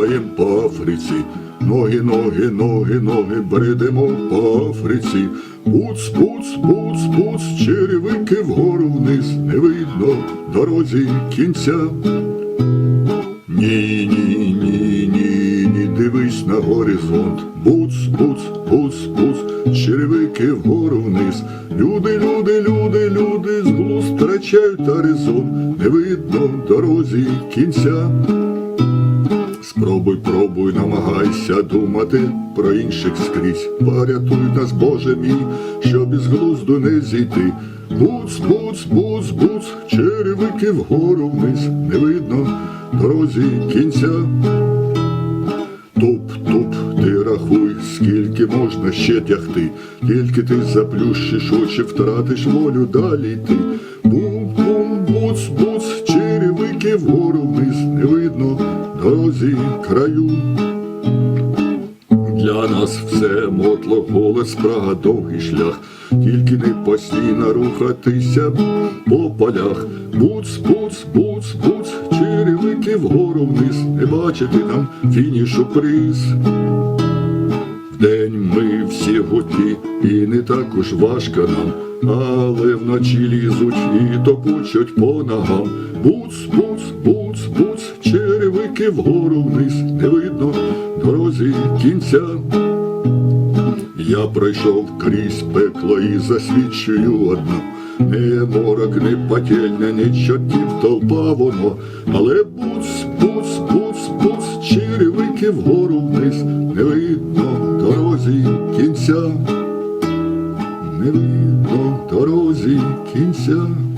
бредем по Африці. Ноги, ноги, ноги, ноги, бредемо по Африці. Пуц, пуц, пуц, пуц, черевики вгору вниз, не видно дорозі кінця. Ні, ні, ні, ні, ні, дивись на горизонт. Буц, буц, буц, буц, черевики вгору вниз. Люди, люди, люди, люди, з глузд втрачають горизонт, не видно дорозі кінця. Спробуй, пробуй, намагайся думати про інших скрізь. Порятуй нас, Боже мій, щоб із глузду не зійти. Буц, буц, буц, буц, черевики вгору вниз, не видно дорозі кінця. Туп, туп, ти рахуй, скільки можна ще тягти, тільки ти заплющиш очі, втратиш волю далі йти. Бум, бум, буц, буц, черевики вгору вниз, не видно дорозі краю. Для нас все мотло, голос, спрага, довгий шлях, тільки не постійно рухатися по полях. Буц, буц, буц, буц, черевики вгору вниз, не бачити нам фінішу приз. Вдень ми всі гуті, і не так уж важко нам, але вночі лізуть і топучуть по ногам. Буц, буц, буц, вгору вниз, не видно дорозі кінця. Я пройшов крізь пекло і засвідчую одну. Не морок, не пательня, не чортів толпа воно, але буц, буц, буц, буц, черевики вгору вниз, не видно дорозі кінця, не видно дорозі кінця.